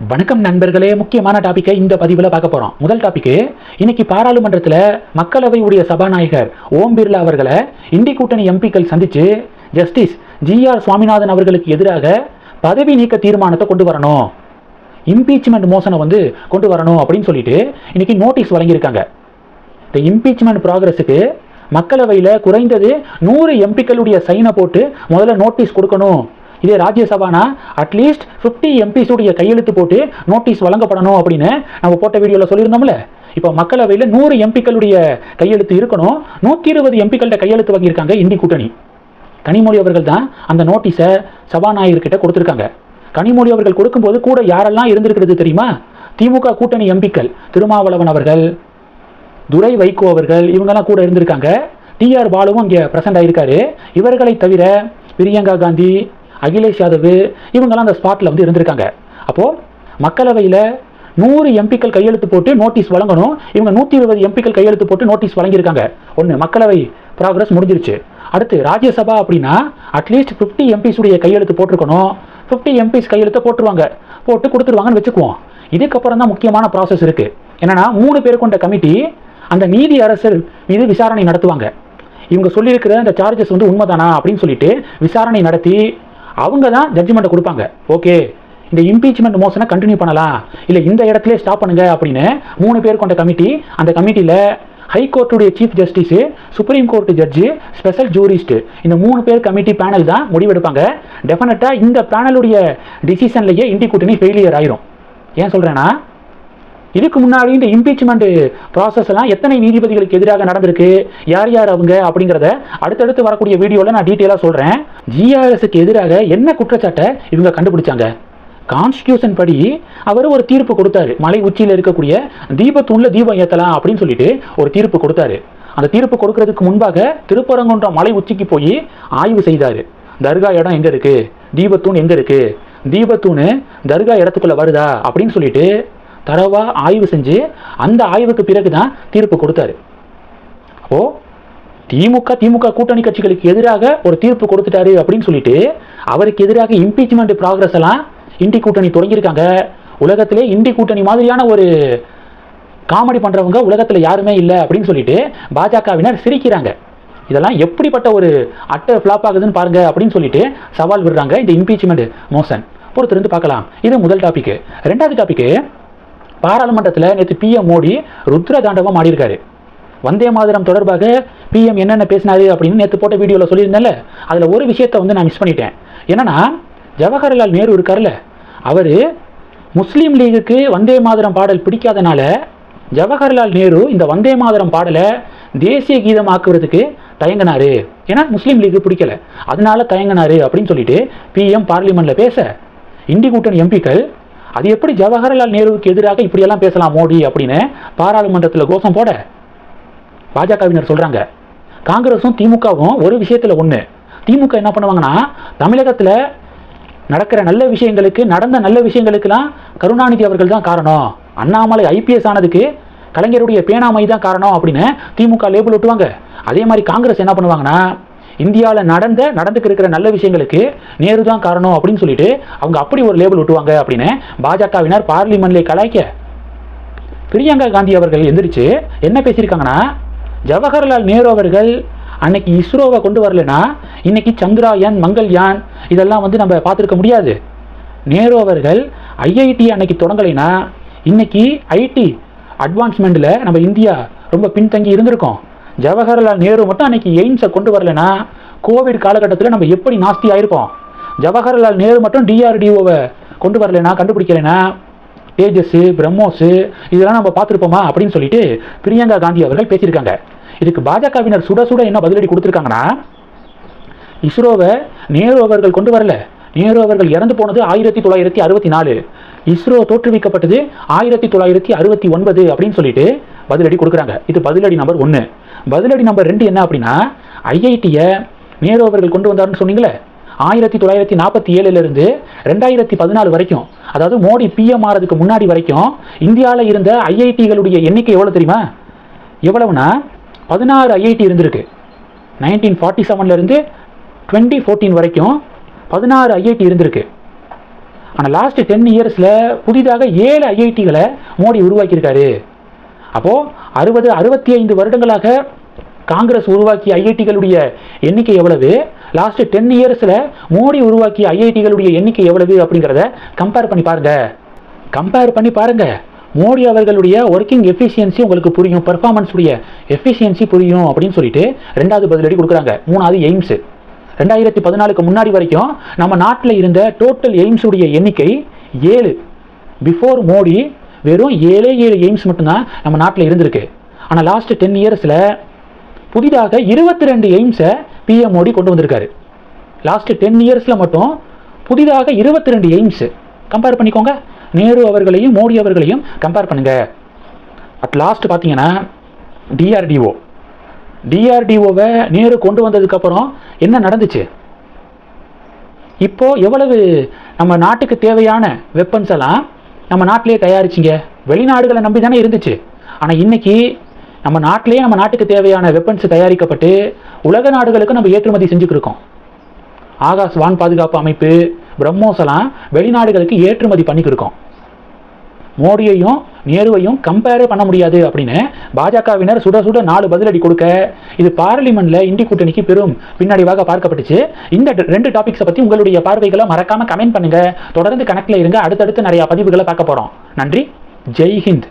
வணக்கம் நண்பர்களே முக்கியமான டாபிக்கை இந்த பதிவில் பார்க்க போகிறோம் முதல் டாபிக்கு இன்னைக்கு பாராளுமன்றத்தில் மக்களவையுடைய சபாநாயகர் ஓம் பிர்லா அவர்களை இந்தி கூட்டணி எம்பிக்கள் சந்தித்து ஜஸ்டிஸ் ஜிஆர் சுவாமிநாதன் அவர்களுக்கு எதிராக பதவி நீக்க தீர்மானத்தை கொண்டு வரணும். இம்பீச்மெண்ட் மோசனை வந்து கொண்டு வரணும் அப்படின்னு சொல்லிட்டு இன்னைக்கு நோட்டீஸ் வழங்கியிருக்காங்க. இந்த இம்பீச்மெண்ட் ப்ராக்ரஸுக்கு மக்களவையில் குறைந்தது நூறு எம்பிக்களுடைய சைனை போட்டு முதல்ல நோட்டீஸ் கொடுக்கணும். இதே ராஜ்யசபானா அட்லீஸ்ட் ஃபிஃப்டி எம்பிஸுடைய கையெழுத்து போட்டு நோட்டீஸ் வழங்கப்படணும் அப்படின்னு நம்ம போட்ட வீடியோவில் சொல்லியிருந்தோம்ல. இப்போ மக்களவையில் நூறு எம்பிக்களுடைய கையெழுத்து இருக்கணும். நூற்றி இருபது எம்பிக்கள்கிட்ட கையெழுத்து வாங்கியிருக்காங்க இந்தி கூட்டணி. கனிமொழி அவர்கள் தான் அந்த நோட்டீஸை சபாநாயகர்கிட்ட கொடுத்துருக்காங்க. கனிமொழி அவர்கள் கொடுக்கும்போது கூட யாரெல்லாம் இருந்திருக்கிறது தெரியுமா? திமுக கூட்டணி எம்பிக்கள் திருமாவளவன் அவர்கள் துரை வைகோ அவர்கள் இவங்கெல்லாம் கூட இருந்திருக்காங்க. டிஆர் பாலுவும் இங்கே ப்ரெசென்ட் ஆகியிருக்காரு இவர்களை தவிர பிரியங்கா காந்தி அகிலேஷ் யாதவ் இவங்கெல்லாம் அந்த ஸ்பாட்டில் வந்து இருந்திருக்காங்க. அப்போது மக்களவையில் நூறு எம்பிக்கள் கையெழுத்து போட்டு நோட்டீஸ் வழங்கணும். இவங்க நூற்றி இருபது எம்பிக்கள் கையெழுத்து போட்டு நோட்டீஸ் வழங்கியிருக்காங்க. ஒன்று மக்களவை ப்ராக்ரஸ் முடிஞ்சிருச்சு. அடுத்து ராஜ்யசபா அப்படின்னா அட்லீஸ்ட் ஃபிஃப்டி எம்பிஸுடைய கையெழுத்து போட்டிருக்கணும். ஃபிஃப்டி எம்பிஸ் கையெழுத்தை போட்டுருவாங்க. போட்டு கொடுத்துருவாங்கன்னு வச்சுக்குவோம். இதுக்கப்புறம் தான் முக்கியமான ப்ராசஸ் இருக்குது என்னென்னா மூணு பேர் கொண்ட கமிட்டி அந்த நீதி அரசர் மீது விசாரணை நடத்துவாங்க. இவங்க சொல்லியிருக்கிற அந்த சார்ஜஸ் வந்து உண்மைதானா அப்படின்னு சொல்லிட்டு விசாரணை நடத்தி அவங்க தான் ஜட்ஜ்மெண்ட்டை கொடுப்பாங்க. ஓகே இந்த இம்பீச்மெண்ட் மோஷனை கண்டினியூ பண்ணலாம். இல்லை இந்த இடத்துல ஸ்டாப் பண்ணுங்க அப்படின்னு மூணு பேர் கொண்ட கமிட்டி அந்த கமிட்டியில் ஹைகோர்ட்டுடைய chief justice supreme court judge special jurist இந்த மூணு பேர் கமிட்டி பேனல் தான் முடிவெடுப்பாங்க. டெஃபினட்டாக இந்த பேனலுடைய டிசிஷன்லேயே இண்டி கூட்டணி ஃபெயிலியர் ஆயிரும். ஏன் சொல்கிறேன்னா இதுக்கு முன்னாடி இந்த இம்பீச்மெண்ட் ப்ராசஸ் எல்லாம் எத்தனை நீதிபதிகளுக்கு எதிராக நடந்திருக்கு? யார் யார் அவங்க? அப்படிங்கிறத அடுத்தடுத்து வரக்கூடிய வீடியோவில் நான் டீட்டெயிலாக சொல்கிறேன் ஜிஆர்எஸ்க்கு எதிராக என்ன குற்றச்சாட்டை இவங்க கண்டுபிடிச்சாங்க? கான்ஸ்டியூஷன் படி அவர் ஒரு தீர்ப்பு கொடுத்தாரு. மலை உச்சியில் இருக்கக்கூடிய தீபத்தூண்ல தீபம் ஏற்றலாம் அப்படின்னு சொல்லிட்டு ஒரு தீர்ப்பு கொடுத்தாரு. அந்த தீர்ப்பு கொடுக்கறதுக்கு முன்பாக திருப்பரங்குன்ற மலை உச்சிக்கு போய் ஆய்வு செய்தார். தர்கா இடம் எங்கே இருக்கு? தீபத்தூண் எங்கே இருக்கு? தீபத்தூணு தர்கா இடத்துக்குள்ள வருதா? அப்படின்னு சொல்லிட்டு தரவாக ஆய்வு செஞ்சு அந்த ஆய்வுக்கு பிறகு தான் தீர்ப்பு கொடுத்தாரு. அப்போ திமுக திமுக கூட்டணி கட்சிகளுக்கு எதிராக ஒரு தீர்ப்பு கொடுத்துட்டாரு அப்படின்னு சொல்லிட்டு அவருக்கு எதிராக இம்பீச்மெண்ட் ப்ராக்ரஸ் எல்லாம் இண்டி கூட்டணி தொடங்கியிருக்காங்க. உலகத்திலே இண்டி கூட்டணி மாதிரியான ஒரு காமெடி பண்றவங்க உலகத்தில் யாருமே இல்லை அப்படின்னு சொல்லிட்டு பாஜகவினர் சிரிக்கிறாங்க. இதெல்லாம் எப்படிப்பட்ட ஒரு அட்டை ஃப்ளாப் ஆகுதுன்னு பாருங்க அப்படின்னு சொல்லிட்டு சவால் விடுறாங்க இந்த இம்பீச்மெண்ட் மோசன் பொறுத்திருந்து பார்க்கலாம். இது முதல் டாபிக் ரெண்டாவது டாபிக்கு பாராளுமன்றத்தில் நேற்று பிஎம் மோடி ருத்ர தாண்டவம் ஆடியிருக்காரு. வந்தே மாதிரம் தொடர்பாக பிஎம் என்னென்ன பேசினாரு அப்படின்னு நேற்று போட்ட வீடியோவில் சொல்லியிருந்தேன்ல அதில் ஒரு விஷயத்தை வந்து நான் மிஸ் பண்ணிட்டேன். என்னன்னா ஜவஹர்லால் நேரு இருக்கார்ல அவர் முஸ்லீம் லீகுக்கு வந்தே மாதிரம் பாடல் பிடிக்காதனால ஜவஹர்லால் நேரு இந்த வந்தே மாதிரம் பாடலை தேசிய கீதமாக்குறதுக்கு தயங்கினார். ஏன்னா முஸ்லீம் லீக்கு பிடிக்கல. அதனால தயங்கினார் அப்படின்னு சொல்லிட்டு பிஎம் பார்லிமெண்ட்டில் பேச இண்டிகூட்டன் கூட்டணி எம்பிக்கள் அது எப்படி ஜவஹர்லால் நேருவுக்கு எதிராக இப்படியெல்லாம் பேசலாம் மோடி அப்படின்னு பாராளுமன்றத்தில் கோஷம் போட பாஜகவினர் சொல்கிறாங்க காங்கிரஸும் திமுகவும் ஒரு விஷயத்தில் ஒன்று திமுக என்ன பண்ணுவாங்கன்னா தமிழகத்தில் நடக்கிற நல்ல விஷயங்களுக்கு நடந்த நல்ல விஷயங்களுக்கெல்லாம் கருணாநிதி அவர்கள் தான் காரணம். அண்ணாமலை ஐபிஎஸ் ஆனதுக்கு கலைஞருடைய பேனாமை தான் காரணம் அப்படின்னு திமுக லேபிள் விட்டுவாங்க அதே மாதிரி காங்கிரஸ் என்ன பண்ணுவாங்கன்னா இந்தியாவில் நடந்த நடந்துக்கு இருக்கிற நல்ல விஷயங்களுக்கு நேரு தான் காரணம் அப்படின்னு சொல்லிட்டு அவங்க அப்படி ஒரு லேபிள் விட்டுவாங்க அப்படின்னு பாஜகவினர் பார்லிமெண்ட்லே கலாய்க்க பிரியங்கா காந்தி அவர்கள் எந்திரிச்சு என்ன பேசியிருக்காங்கன்னா ஜவஹர்லால் நேரு அவர்கள் அன்னைக்கு இஸ்ரோவை கொண்டு வரலனா இன்னைக்கு சந்திராயன் மங்கள்யான் இதெல்லாம் வந்து நம்ம பார்த்துருக்க முடியாது. நேரு அவர்கள் ஐஐடி அன்னைக்கு தொடங்கலைனா இன்னைக்கு ஐடி அட்வான்ஸ்மெண்ட்டில் நம்ம இந்தியா ரொம்ப பின்தங்கி இருந்திருக்கோம். ஜவஹர்லால் நேரு மட்டும் அன்னைக்கு எய்ம்ஸை கொண்டு வரலனா கோவிட் காலகட்டத்தில் நம்ம எப்படி நாஸ்தி ஆயிருப்போம்? ஜவஹர்லால் நேரு மட்டும் டிஆர்டிஓவை கொண்டு வரலனா கண்டுபிடிக்கலனா தேஜஸ்ஸு பிரம்மோஸு இதெல்லாம் நம்ம பார்த்துருப்போமா அப்படின்னு சொல்லிட்டு பிரியங்கா காந்தி அவர்கள் பேசியிருக்காங்க. இதுக்கு பாஜகவினர் சுட சுட என்ன பதிலடி கொடுத்துருக்காங்கன்னா இஸ்ரோவை நேரு அவர்கள் கொண்டு வரல. நேரு அவர்கள் இறந்து போனது ஆயிரத்தி தொள்ளாயிரத்தி அறுபத்தி நாலு. இஸ்ரோ தோற்றுவிக்கப்பட்டது ஆயிரத்தி தொள்ளாயிரத்தி அறுபத்தி ஒன்பது அப்படின்னு சொல்லிட்டு பதிலடி கொடுக்குறாங்க. இது பதிலடி நம்பர் ஒன்று பதிலடி நம்பர் ரெண்டு என்ன அப்படின்னா ஐஐடியை நேரு அவர்கள் கொண்டு வந்தாருன்னு சொன்னீங்களே? ஆயிரத்தி தொள்ளாயிரத்தி நாற்பத்தி ஏழுலேருந்து ரெண்டாயிரத்தி பதினாலு வரைக்கும் அதாவது மோடி பிஎம் ஆறதுக்கு முன்னாடி வரைக்கும் இந்தியாவில் இருந்த ஐஐடிகளுடைய எண்ணிக்கை எவ்வளோ தெரியுமா? எவ்வளவுனா பதினாறு ஐஐடி இருந்திருக்கு. நைன்டீன் ஃபார்ட்டி செவன்லேருந்து டுவெண்ட்டி ஃபோர்டீன் வரைக்கும் பதினாறு ஐஐடி இருந்திருக்கு. ஆனால் லாஸ்ட் டென் இயர்ஸில் புதிதாக ஏழு ஐஐடிகளை மோடி உருவாக்கியிருக்காரு. அப்போது அறுபது அறுபத்தி ஐந்து வருடங்களாக காங்கிரஸ் உருவாக்கிய ஐஐடிகளுடைய எண்ணிக்கை எவ்வளவு? லாஸ்ட் டென் இயர்ஸில் மோடி உருவாக்கிய ஐஐடிகளுடைய எண்ணிக்கை எவ்வளவு அப்படிங்கிறத கம்பேர் பண்ணி பாருங்க. கம்பேர் பண்ணி பாருங்க. மோடி அவர்களுடைய ஒர்க்கிங் எஃபிஷியன்சி உங்களுக்கு புரியும் பர்ஃபார்மன்ஸுடைய எஃபிஷியன்சி புரியும் அப்படின்னு சொல்லிட்டு ரெண்டாவது பதிலடி கொடுக்குறாங்க. மூணாவது எய்ம்ஸு. ரெண்டாயிரத்தி பதினாலுக்கு முன்னாடி வரைக்கும் நம்ம நாட்டில் இருந்த டோட்டல் எய்ம்ஸ் உடைய எண்ணிக்கை ஏழு. பிஃபோர் மோடி வெறும் ஏழே ஏழு எய்ம்ஸ் மட்டும்தான் நம்ம நாட்டில் இருந்திருக்கு. ஆனால் லாஸ்ட் டென் இயர்ஸில் புதிதாக இருபத்தி ரெண்டு எய்ம்ஸை பிஎம் மோடி கொண்டு வந்திருக்காரு. லாஸ்ட் டென் இயர்ஸில் மட்டும் புதிதாக இருபத்தி ரெண்டு எய்ம்ஸு கம்பேர் பண்ணிக்கோங்க. நேரு அவர்களையும் மோடி அவர்களையும் கம்பேர் பண்ணுங்க. அட் லாஸ்ட் பார்த்தீங்கன்னா டிஆர்டிஓ டிஆர்டிஓவை நேரு கொண்டு வந்ததுக்கப்புறம் என்ன நடந்துச்சு? இப்போது எவ்வளவு நம்ம நாட்டுக்கு தேவையான வெப்பன்ஸ் எல்லாம் நம்ம நாட்டிலேயே தயாரிச்சிங்க? வெளிநாடுகளை நம்பி தானே இருந்துச்சு. ஆனால் இன்னைக்கு நம்ம நாட்டிலேயே நம்ம நாட்டுக்கு தேவையான வெப்பன்ஸ் தயாரிக்கப்பட்டு உலக நாடுகளுக்கு நம்ம ஏற்றுமதி செஞ்சுக்கிருக்கோம் ஆகாஷ் வான் பாதுகாப்பு அமைப்பு பிரம்மோஸ் எல்லாம் வெளிநாடுகளுக்கு ஏற்றுமதி பண்ணிக்கிருக்கோம் மோடியையும் நேருவையும் கம்பேரே பண்ண முடியாது அப்படின்னு பாஜகவினர் சுட சுட நாலு பதிலடி கொடுக்க இது பார்லிமெண்ட்ல இந்தி கூட்டணிக்கு பெரும் பின்னடைவாக பார்க்கப்பட்டுச்சு. இந்த ரெண்டு டாபிக்ஸை பத்தி உங்களுடைய பார்வைகளை மறக்காம கமெண்ட் பண்ணுங்க. தொடர்ந்து கணக்கில் இருங்க. அடுத்தடுத்து நிறைய பதிவுகளை பார்க்க போறோம். நன்றி. ஜெய் ஹிந்த்.